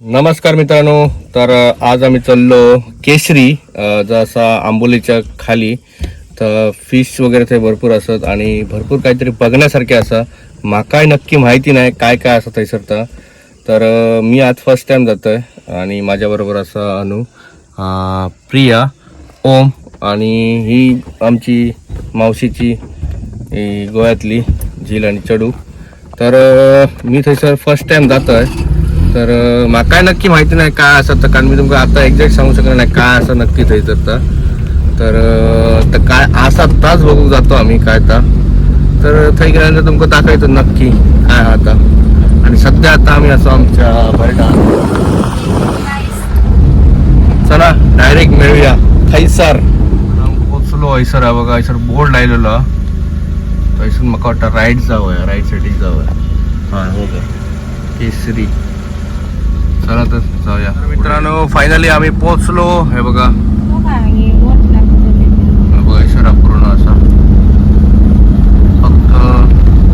नमस्कार मित्रांनो तर आज आम्ही चाललो केशरी जसा आंबोलीच्या खाली. तर फिश वगैरे ते भरपूर असत आणि भरपूर काहीतरी बघण्यासारखे असं. माकाय नक्की माहिती नाही काय काय असं थंयसर तर मी आज फर्स्ट टाइम आहे आणि माझ्याबरोबर असं अनु प्रिया ओम आणि ही आमची मावशीची गोव्यातली झील आणि चडू. तर मी थंयसर फर्स्ट टाइम आहे तर काय नक्की माहिती नाही काय असं तर कारण मी तुमका आता एक्झॅक्ट सांगू शकणार नाही काय असं नक्की थंयसर तर तर. काय असा तास बघू जातो आम्ही काय तर तर थंय गेल्यानंतर तुमका दाखवायचो नक्की काय आता. आणि सध्या आता आम्ही असो आमच्या बरडा चला डायरेक्ट मिळूया. थैसर. पोचलो हैसर हा बघा हैसर बोर्ड लायलेलो हा. थंयसून म्हाका वाटतं राईट जावं राईट सायडीक जावं हा हो का? केसरी. चला तर जाऊया. मित्रांनो फायनली आम्ही पोहोचलो. हे बघा. हे बघा हैसर पूर्ण असा. फक्त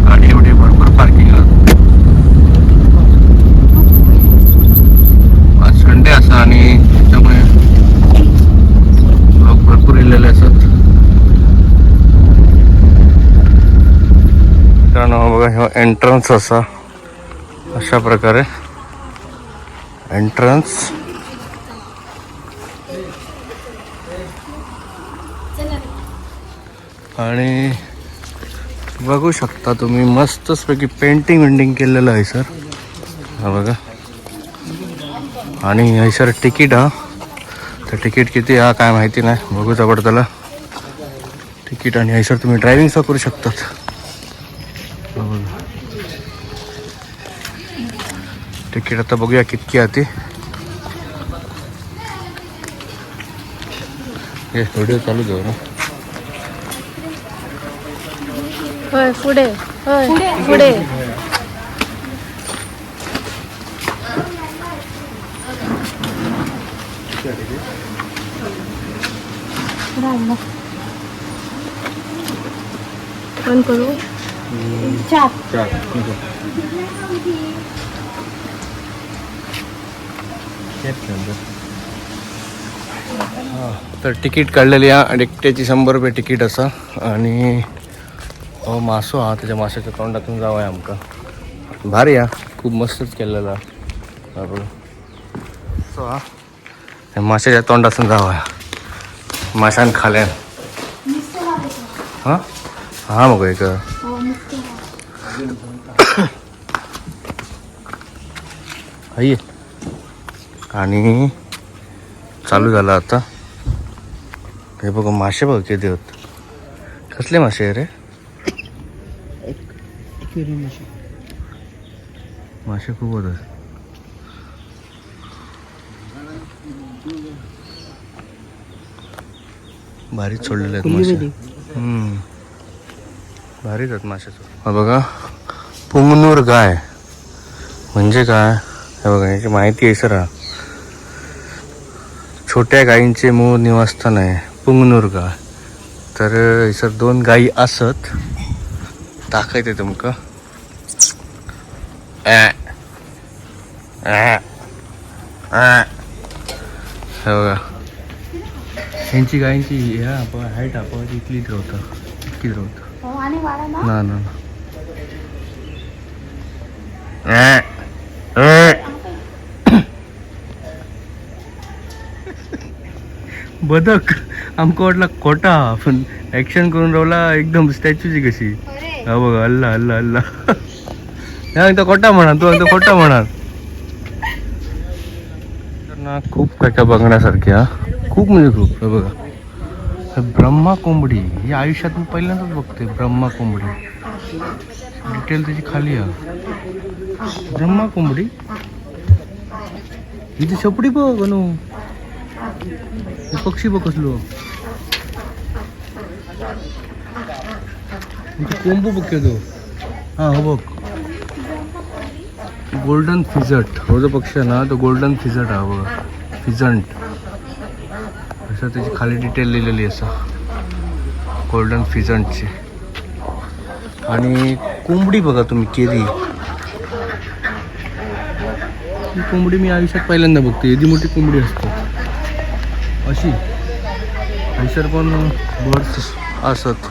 गाडी एवढी भरपूर पार्किंग आज संडे असा आणि त्यामुळे लोक भरपूर इलेले असतात मित्रांनो बघा ह्यो एंट्रन्स असा. अशा प्रकारे. एंट्रन्स आणि बघू शकता तुम्ही मस्तच पैकी पेंटिंग वेंटिंग केलेलं आहे सर हा बघा. आणि हे सर तिकीट हा. तर तिकीट किती हा काय माहिती नाही. बघूच आवड तिकीट आणि सर तुम्ही ड्रायव्हिंग करू शकतात हा बघा. तिकीट आता बघूया कितकी आहे ती. हे व्हिडिओ चालू जाऊ ना. होय पुढे. होय पुढे. पण करू? चार. तर तिकीट काढलेली हा एकट्याची शंभर रुपये तिकीट असा. आणि हो मासो हा त्याच्या माशाच्या तोंडातून जावं आहे आमका भारी हा. खूप मस्तच केलेला सो हा माशाच्या तोंडातून जावं आहे माशान खाल्यान हां? हां मग एक. आहे आणि चालू झालं आता. हे बघ मासे बघ किती होत कसले मासे आहे रे? मासे. खूप होतात भारीच सोडलेले आहेत मासे. हम्म. भारीच आहेत मासे हा बघा पुंगनूर गाय. म्हणजे काय? हे बघा याची माहिती आहे सर. छोट्या गायींचे मूळ निवासस्थान आहे पुंगनूर तर सर दोन गायी असत. दाखवते तुमका. बघा. यांची गायींची ह्या आपण हाईट आपण इतलीच राहतं इतकीच राहतं ना. ना बदक. आमका वाटला खोटा पण ऍक्शन करून राहिला एकदम स्टॅच्यूची कशी. हा बघा अल्ला अल्ला अल्ला. ह्या खोटा म्हणा तू एकदा खोटा म्हणा तर ना खूप काय काय बघण्यासारखे हा. खूप म्हणजे खूप हे बघा. हे ब्रह्मा कोंबडी ही आयुष्यात मी पहिल्यांदाच बघते ब्रह्मा कोंबडी. डिटेल त्याची खाली आहे. ब्रह्मा कोंबडी? इथे छपडी बघ अनु. हे पक्षी बघ कसलो. कोंबू बघ तो. हा हो बघ. गोल्डन फिजट हो जो पक्षी आहे ना तो गोल्डन फिजट हा बघा. फिजंट असं त्याची खाली डिटेल लिहिलेली असा. गोल्डन फिजंटची आणि कोंबडी बघा तुम्ही केरी. ही कोंबडी मी आयुष्यात पहिल्यांदा बघतो. एवढी मोठी कोंबडी असते. पक्षी हैसर पण बर्ड्स असत.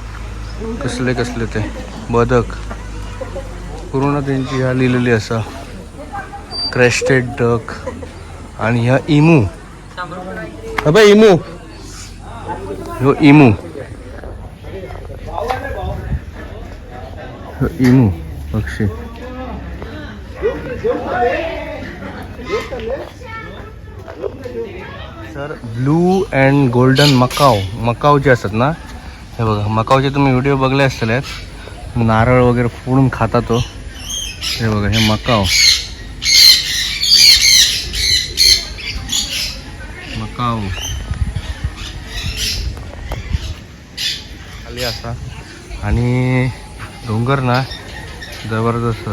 कसले कसले ते. बदक. पूर्ण त्यांची ह्या लिहिलेली असा. क्रॅस्टेड डक आणि ह्या इमू. अबे इमू. ह्यो इमू. ह्यो इमू पक्षी. तर blue and golden macaw macaw जे असतात ना हे बघा मकावचे तुम्ही व्हिडिओ बघले असतील नारळ वगैरे फोडून खाता तो. हे बघा हे मकाव मकाव खाली असा. आणि डोंगर ना जबरदस्त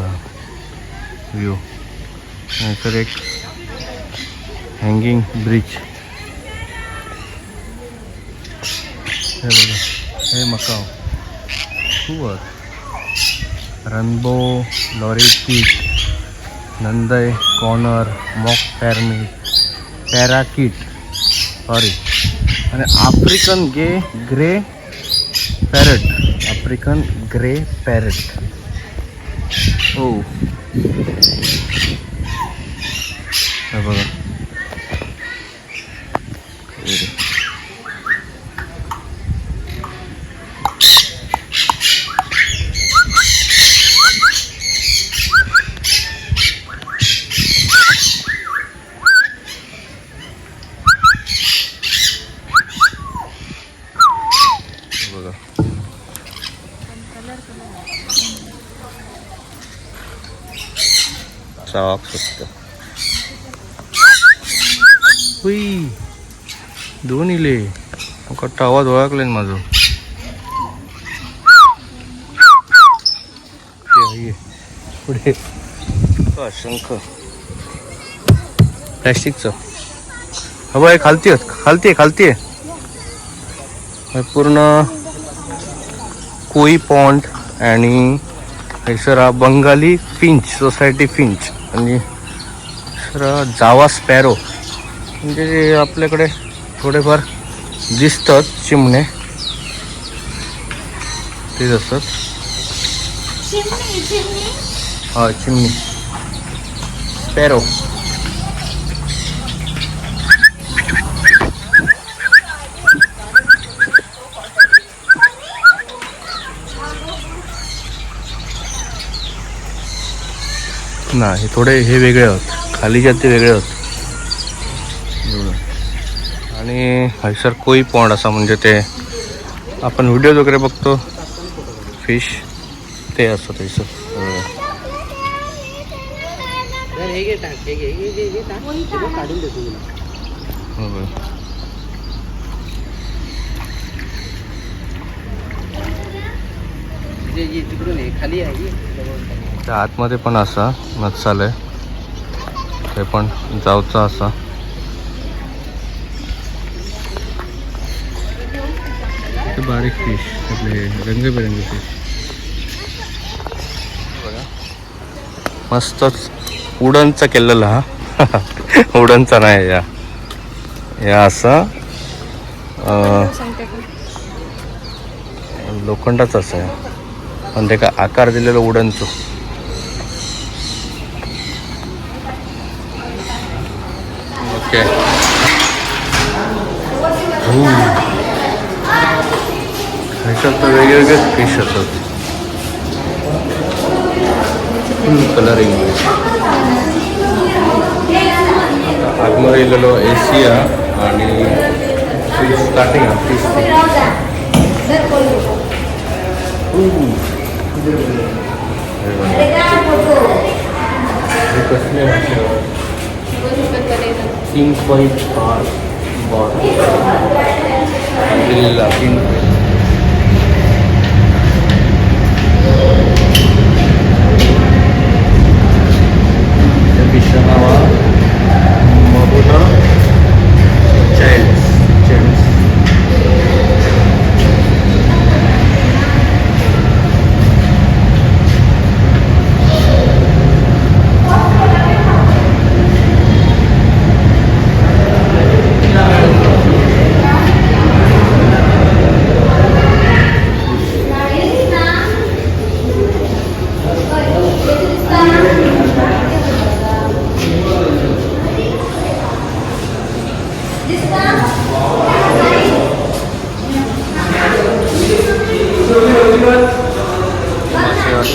व्ह्यू नाहीतर एक हँगिंग ब्रिज हे बघा हे मकाव खूप rainbow lorikeet Nanday conure monk parakeet parakeet sorry आणि आफ्रिकन गे grey parrot African grey parrot हो हे बघा हे बघा चाक सुटत हुई कोण इले कट्टा आवाज ओळखले ना माझं. पुढे. शंख. प्लॅस्टिकचं. हवं खालती खालती आहे, खालती आहे. पूर्ण कोई पॉन्ड आणि सरा बंगाली फिंच सोसायटी फिंच. आणि सरा जावा स्पॅरो. म्हणजे आपल्याकडे थोडेफार दिसतात चिमणे. तेच असतात हा चिमणी. स्पॅरो ना हे थोडे हे वेगळे आहोत. खालीच्या ते वेगळे आहोत. आणि हयसर कोई पॉन्ड असा म्हणजे ते आपण व्हिडिओज वगैरे बघतो. फिश ते असतं हैसर त्या आतमध्ये पण असा मत्साल आहे ते पण जावचा असा. ते बारीक फिश आपले रंगबिरंगी फिश मस्तच उडनचा केलेला हा. उडनचा नाही या. या असा लोखंडाचा असा आहे पण ते का आकार दिलेलं उडनचं. ओके ह्याच्यात तर वेगवेगळे फिश असतात फुल कलरिंग आतमध्ये गेलेलो एशिया आणि फिश स्टार्टिंग फिश कसले तीन पॉईंट पाच बॉल दिलेला तीन todo. Chao.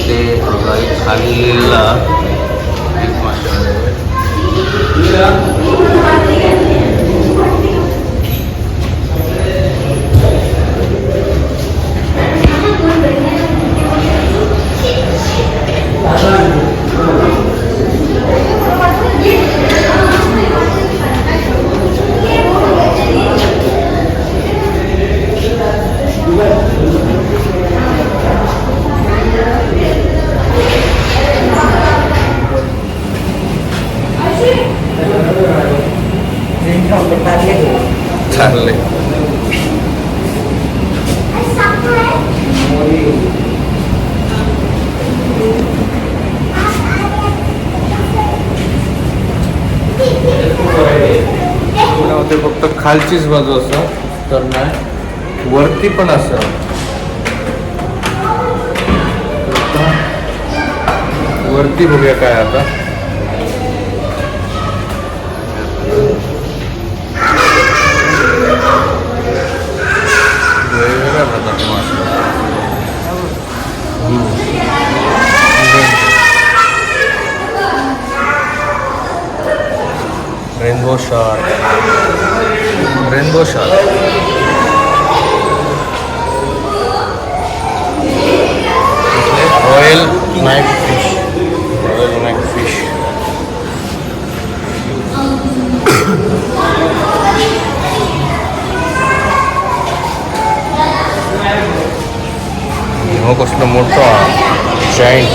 হচ্ছে খালিলা खालचीच बाजू असं तर नाही. वरती पण असं. वरती बघूया काय आता. Rainbow shark rainbow shark royal knight fish royal knight fish हो कसलं मोठं जॉईंट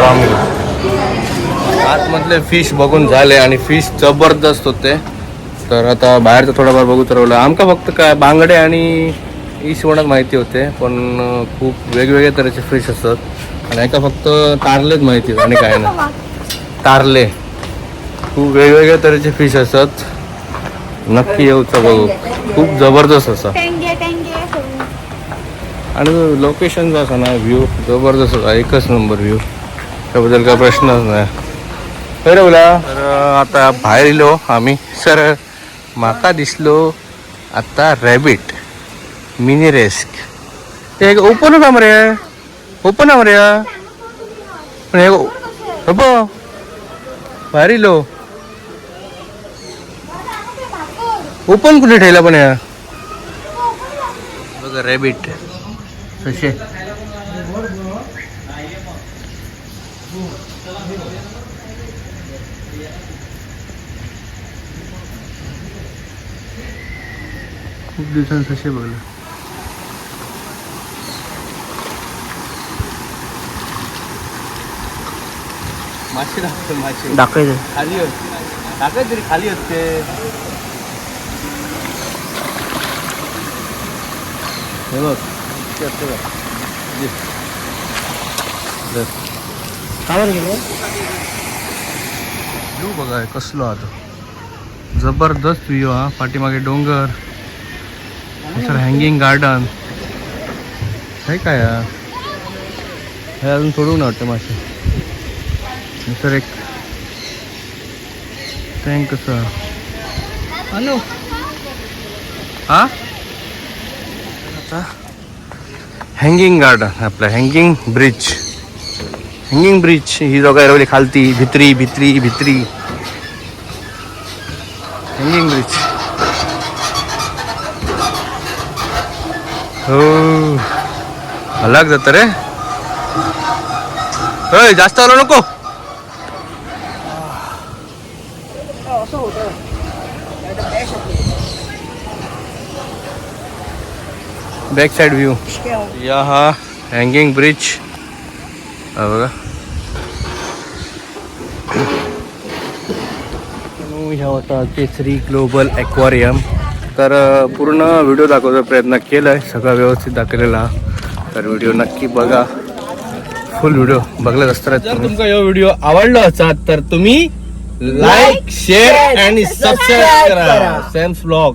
रामी आतमधले फिश बघून झाले आणि फिश जबरदस्त होते. तर आता बाहेरचं थोडंफार बघू ठरवलं. आमका फक्त काय बांगडे आणि इसवणात माहिती होते पण खूप वेगवेगळ्या तऱ्हेचे फिश असतात. आणि एका फक्त तारलेच माहिती होते आणि काय नाही. तारले. खूप वेगवेगळ्या तऱ्हेचे फिश असतात. नक्की येऊचं बघू. खूप जबरदस्त असा. आणि लोकेशन जो असा ना व्ह्यू जबरदस्त होता. एकच नंबर व्ह्यू त्याबद्दल काय प्रश्नच नाही. बरं तर आता बाहेर येलो आम्ही. सर माका दिसलो आता रॅबिट मिनी रेस्क ते ओपन होता मरे. ओपन आहे मरे. पण हे हो बाहेर येलो ओपन कुठे ठेवला पण या बघा रॅबिट कसे? खूप दिवसांनी कसे बघलं मासे दाखवतो मासे दाखवायचं खाली असते टाकायचं तरी खाली असते हे बघ इथे असते बघ. ये. धर. व्ह्यू बघा कसलो आता. जबरदस्त व्ह्यू हा. पाठीमागे डोंगर. सर हँगिंग गार्डन हे काय हा? अजून सोडून वाटतं मासे. सर एक टँक कसं अनु. हा? आता. हँगिंग गार्डन आपलं हँगिंग ब्रिज हँगिंग ब्रिज ही जागा एरवली खालती भित्री भित्री भित्री। हँगिंग ब्रिज हो अलग जात रे। होय जास्त आलो नको। बैक साइड व्यू या हा हँगिंग ब्रिज बघा. ह्या होता केसरी ग्लोबल ॲक्वारियम. तर पूर्ण व्हिडिओ दाखवण्याचा प्रयत्न केला आहे सगळा व्यवस्थित दाखवलेला. तर व्हिडिओ नक्की बघा. फुल व्हिडिओ. बघलाच असताना जर तुमचा हा व्हिडिओ आवडला असाल तर तुम्ही लाईक शेअर आणि सबस्क्राईब करा. Sam's blog